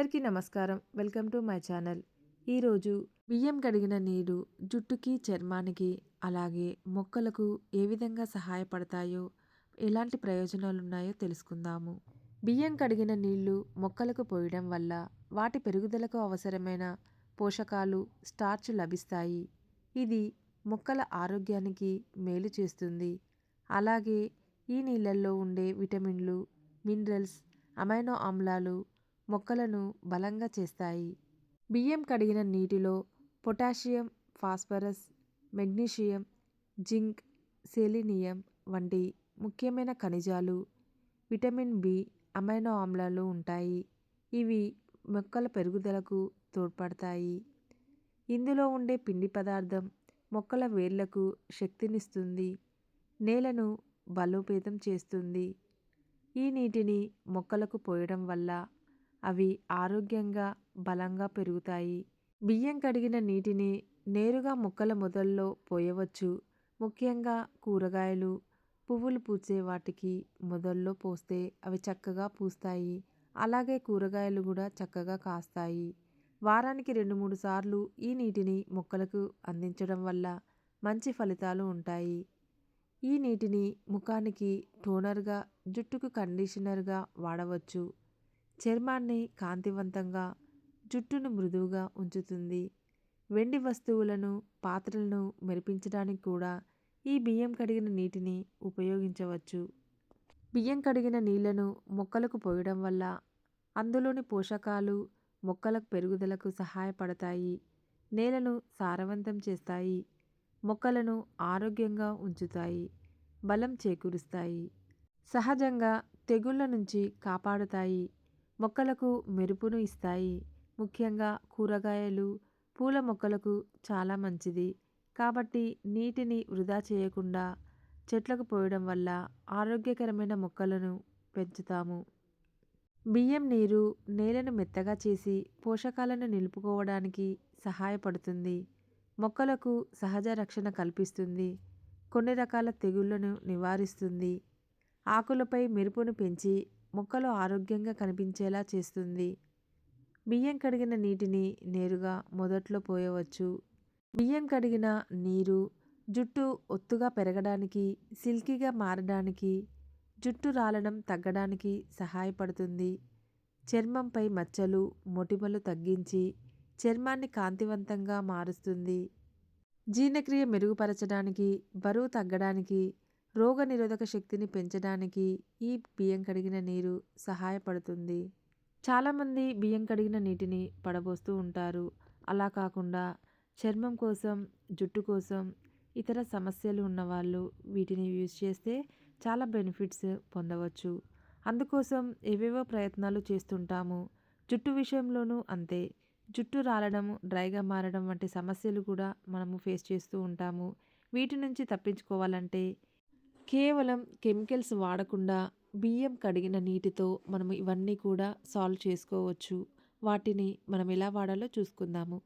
అందరికీ నమస్కారం. Welcome to my channel. ఈరోజు బియ్యం కడిగిన నీరు జుట్టుకి చర్మానికి అలాగే మొక్కలకు ఏ విధంగా సహాయపడతాయో ఎలాంటి ప్రయోజనాలు ఉన్నాయో తెలుసుకుందాము. బియ్యం కడిగిన నీళ్ళు మొక్కలకు పోయడం వల్ల వాటి పెరుగుదలకు అవసరమైన పోషకాలు స్టార్చ్ లభిస్తాయి. ఇది మొక్కల ఆరోగ్యానికి మేలు చేస్తుంది. అలాగే ఈ నీళ్ళల్లో ఉండే విటమిన్లు మినరల్స్ అమైనో ఆమ్లాలు మొక్కలను బలంగా చేస్తాయి. బియ్యం కడిగిన నీటిలో potassium phosphorus magnesium zinc selenium వంటి ముఖ్యమైన ఖనిజాలు విటమిన్ బి అమైనో ఆమ్లాలు ఉంటాయి. ఇవి మొక్కల పెరుగుదలకు తోడ్పడతాయి. ఇందులో ఉండే పిండి పదార్థం మొక్కల వేర్లకు శక్తినిస్తుంది. నేలను బలోపేతం చేస్తుంది. ఈ నీటిని మొక్కలకు పోయడం వల్ల అవి ఆరోగ్యంగా బలంగా పెరుగుతాయి. బియ్యం కడిగిన నీటిని నేరుగా మొక్కల మొదల్లో పోయవచ్చు. ముఖ్యంగా కూరగాయలు పువ్వులు పూచే వాటికి మొదల్లో పోస్తే అవి చక్కగా పూస్తాయి. అలాగే కూరగాయలు కూడా చక్కగా కాస్తాయి. వారానికి రెండు మూడు సార్లు ఈ నీటిని మొక్కలకు అందించడం వల్ల మంచి ఫలితాలు ఉంటాయి. ఈ నీటిని ముఖానికి టోనర్గా జుట్టుకు కండిషనర్గా వాడవచ్చు. చర్మాన్ని కాంతివంతంగా జుట్టును మృదువుగా ఉంచుతుంది. వెండి వస్తువులను పాత్రలను మెరిపించడానికి కూడా ఈ బియ్యం కడిగిన నీటిని ఉపయోగించవచ్చు. బియ్యం కడిగిన నీళ్ళను మొక్కలకు పోయడం వల్ల అందులోని పోషకాలు మొక్కలకు పెరుగుదలకు సహాయపడతాయి. నేలను సారవంతం చేస్తాయి. మొక్కలను ఆరోగ్యంగా ఉంచుతాయి. బలం చేకూరుస్తాయి. సహజంగా తెగుళ్ళ నుంచి కాపాడుతాయి. మొక్కలకు మెరుపును ఇస్తాయి. ముఖ్యంగా కూరగాయలు పూల మొక్కలకు చాలా మంచిది. కాబట్టి నీటిని వృధా చేయకుండా చెట్లకు పోయడం వల్ల ఆరోగ్యకరమైన మొక్కలను పెంచుతాము. బియ్యం నీరు నేలను మెత్తగా చేసి పోషకాలను నిలుపుకోవడానికి సహాయపడుతుంది. మొక్కలకు సహజ రక్షణ కల్పిస్తుంది. కొన్ని రకాల తెగుళ్ళను నివారిస్తుంది. ఆకులపై మెరుపును పెంచి మొక్కలు ఆరోగ్యంగా కనిపించేలా చేస్తుంది. బియ్యం కడిగిన నీటిని నేరుగా మొదట్లో పోయవచ్చు. బియ్యం కడిగిన నీరు జుట్టు ఒత్తుగా పెరగడానికి సిల్కీగా మారడానికి జుట్టు రాలడం తగ్గడానికి సహాయపడుతుంది. చర్మంపై మచ్చలు మొటిమలు తగ్గించి చర్మాన్ని కాంతివంతంగా మారుస్తుంది. జీర్ణక్రియ మెరుగుపరచడానికి బరువు తగ్గడానికి రోగనిరోధక శక్తిని పెంచడానికి ఈ బియ్యం కడిగిన నీరు సహాయపడుతుంది. చాలామంది బియ్యం కడిగిన నీటిని పడబోస్తూ ఉంటారు. అలా కాకుండా చర్మం కోసం జుట్టు కోసం ఇతర సమస్యలు ఉన్నవాళ్ళు వీటిని యూజ్ చేస్తే చాలా బెనిఫిట్స్ పొందవచ్చు. అందుకోసం ఏవేవో ప్రయత్నాలు చేస్తుంటాము. జుట్టు విషయంలోనూ అంతే. జుట్టు రాలడం డ్రైగా మారడం వంటి సమస్యలు కూడా మనము ఫేస్ చేస్తూ ఉంటాము. వీటి నుంచి తప్పించుకోవాలంటే కేవలం కెమికల్స్ వాడకుండా బియ్యం కడిగిన నీటితో మనం ఇవన్నీ కూడా సాల్వ్ చేసుకోవచ్చు. వాటిని మనం ఎలా వాడాలో చూసుకుందాము.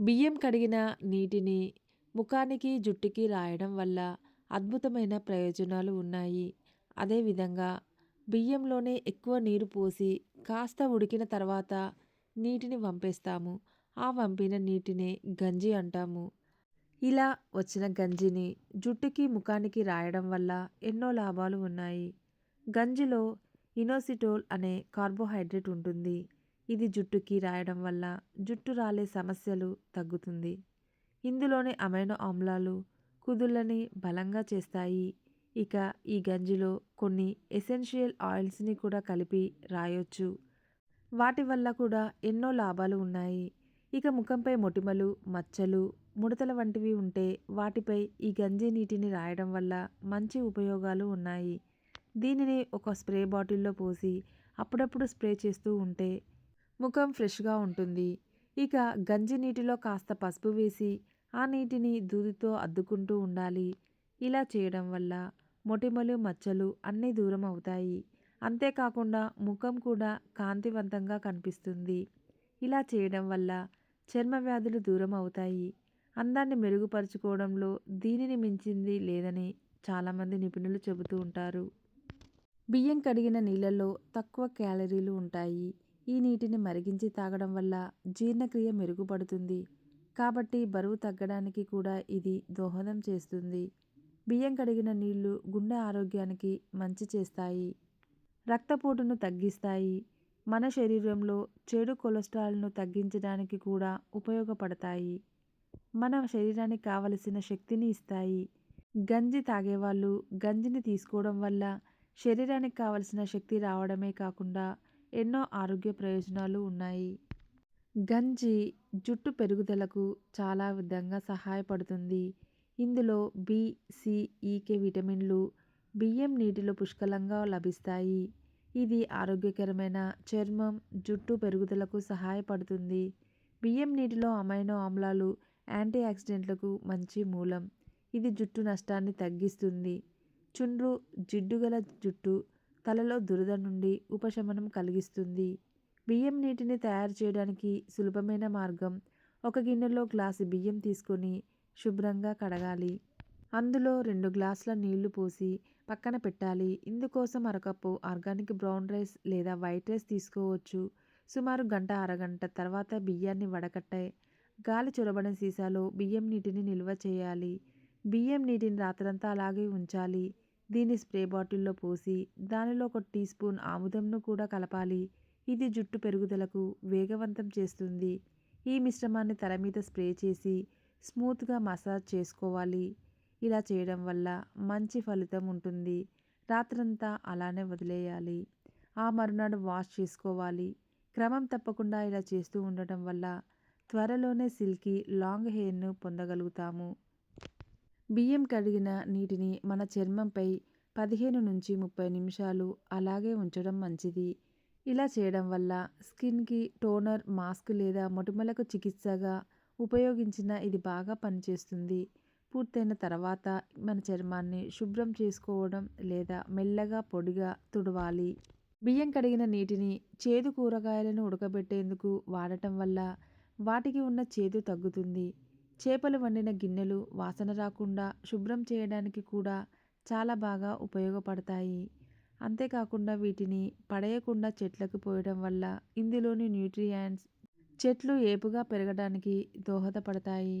బియ్యం కడిగిన నీటిని ముఖానికి జుట్టుకి రాయడం వల్ల అద్భుతమైన ప్రయోజనాలు ఉన్నాయి. అదేవిధంగా బియ్యంలోనే ఎక్కువ నీరు పోసి కాస్త ఉడికిన తర్వాత నీటిని వంపేస్తాము. ఆ వంపిన నీటిని గంజి అంటాము. ఇలా వచ్చిన గంజిని జుట్టుకి ముఖానికి రాయడం వల్ల ఎన్నో లాభాలు ఉన్నాయి. గంజిలో ఇనోసిటోల్ అనే కార్బోహైడ్రేట్ ఉంటుంది. ఇది జుట్టుకి రాయడం వల్ల జుట్టు రాలే సమస్యలు తగ్గుతుంది. ఇందులోని అమైనో ఆమ్లాలు కుదుళ్ళని బలంగా చేస్తాయి. ఇక ఈ గంజిలో కొన్ని ఎసెన్షియల్ ఆయిల్స్ని కూడా కలిపి రాయొచ్చు. వాటి వల్ల కూడా ఎన్నో లాభాలు ఉన్నాయి. ఇక ముఖంపై మొటిమలు మచ్చలు ముడతల వంటివి ఉంటే వాటిపై ఈ గంజి నీటిని రాయడం వల్ల మంచి ఉపయోగాలు ఉన్నాయి. దీనిని ఒక స్ప్రే బాటిల్లో పోసి అప్పుడప్పుడు స్ప్రే చేస్తూ ఉంటే ముఖం ఫ్రెష్గా ఉంటుంది. ఇక గంజి నీటిలో కాస్త పసుపు వేసి ఆ నీటిని దూదితో అద్దుకుంటూ ఉండాలి. ఇలా చేయడం వల్ల మొటిమలు మచ్చలు అన్నీ దూరం అవుతాయి. అంతేకాకుండా ముఖం కూడా కాంతివంతంగా కనిపిస్తుంది. ఇలా చేయడం వల్ల చర్మ వ్యాధులు దూరం అవుతాయి. అందాన్ని మెరుగుపరుచుకోవడంలో దీనిని మించింది లేదని చాలామంది నిపుణులు చెబుతూ ఉంటారు. బియ్యం కడిగిన నీళ్ళల్లో తక్కువ క్యాలరీలు ఉంటాయి. ఈ నీటిని మరిగించి తాగడం వల్ల జీర్ణక్రియ మెరుగుపడుతుంది. కాబట్టి బరువు తగ్గడానికి కూడా ఇది దోహదం చేస్తుంది. బియ్యం కడిగిన నీళ్ళు గుండె ఆరోగ్యానికి మంచి చేస్తాయి. రక్తపోటును తగ్గిస్తాయి. మన శరీరంలో చెడు కొలెస్ట్రాల్ను తగ్గించడానికి కూడా ఉపయోగపడతాయి. మన శరీరానికి కావలసిన శక్తిని ఇస్తాయి. గంజి తాగేవాళ్ళు గంజిని తీసుకోవడం వల్ల శరీరానికి కావలసిన శక్తి రావడమే కాకుండా ఎన్నో ఆరోగ్య ప్రయోజనాలు ఉన్నాయి. గంజి జుట్టు పెరుగుదలకు చాలా విధంగా సహాయపడుతుంది. ఇందులో బి సి ఈకే విటమిన్లు బియ్యం నీటిలో పుష్కలంగా లభిస్తాయి. ఇది ఆరోగ్యకరమైన చర్మం జుట్టు పెరుగుదలకు సహాయపడుతుంది. బియ్యం నీటిలో అమైనో ఆమ్లాలు యాంటీ ఆక్సిడెంట్లకు మంచి మూలం. ఇది జుట్టు నష్టాన్ని తగ్గిస్తుంది. చుండ్రు జిడ్డుగల జుట్టు తలలో దురద నుండి ఉపశమనం కలిగిస్తుంది. బియ్యం నీటిని తయారు చేయడానికి సులభమైన మార్గం ఒక గిన్నెలో గ్లాసు బియ్యం తీసుకొని శుభ్రంగా కడగాలి. అందులో రెండు గ్లాసుల నీళ్ళు పోసి పక్కన పెట్టాలి. ఇందుకోసం అరకప్పు ఆర్గానిక్ బ్రౌన్ రైస్ లేదా వైట్ రైస్ తీసుకోవచ్చు. సుమారు గంట అరగంట తర్వాత బియ్యాన్ని వడకట్టే. గాలి చొరబడిన సీసాలో బియ్యం నీటిని నిల్వ చేయాలి. బియ్యం నీటిని రాత్రంతా అలాగే ఉంచాలి. దీన్ని స్ప్రే బాటిల్లో పోసి దానిలో ఒక టీ స్పూన్ ఆముదంను కూడా కలపాలి. ఇది జుట్టు పెరుగుదలకు వేగవంతం చేస్తుంది. ఈ మిశ్రమాన్ని తల మీద స్ప్రే చేసి స్మూత్గా మసాజ్ చేసుకోవాలి. ఇలా చేయడం వల్ల మంచి ఫలితం ఉంటుంది. రాత్రంతా అలానే వదిలేయాలి. ఆ మరునాడు వాష్ చేసుకోవాలి. క్రమం తప్పకుండా ఇలా చేస్తూ ఉండటం వల్ల త్వరలోనే సిల్కీ లాంగ్ హెయిర్ను పొందగలుగుతాము. బియ్యం కడిగిన నీటిని మన చర్మంపై పదిహేను నుంచి ముప్పై నిమిషాలు అలాగే ఉంచడం మంచిది. ఇలా చేయడం వల్ల స్కిన్కి టోనర్ మాస్క్ లేదా మొటిమలకు చికిత్సగా ఉపయోగించిన ఇది బాగా పనిచేస్తుంది. పూర్తయిన తర్వాత మన చర్మాన్ని శుభ్రం చేసుకోవడం లేదా మెల్లగా పొడిగా తుడవాలి. బియ్యం కడిగిన నీటిని చేదు కూరగాయలను ఉడకబెట్టేందుకు వాడటం వల్ల వాటికి ఉన్న చేదు తగ్గుతుంది. చేపలు వండిన గిన్నెలు వాసన రాకుండా శుభ్రం చేయడానికి కూడా చాలా బాగా ఉపయోగపడతాయి. అంతేకాకుండా వీటిని పడేయకుండా చెట్లకు పోయడం వల్ల ఇందులోని న్యూట్రియంట్స్ చెట్లు ఏపుగా పెరగడానికి దోహదపడతాయి.